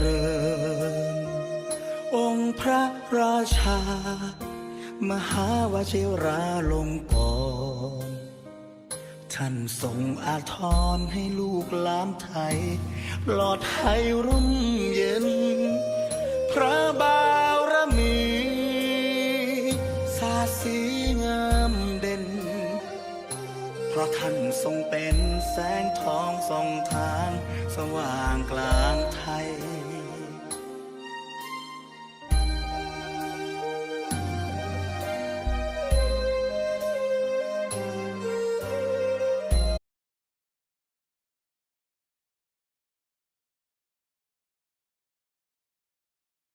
ิญ พระราชา มหาวชิราลงกรท่านทรงอาทรให้ลูกหลานไทยปลอดภัยร่มเย็น พระบารมีสาสีงามเด่น เพราะท่านทรงเป็นแสงทองส่องทาง สว่างกลางไทย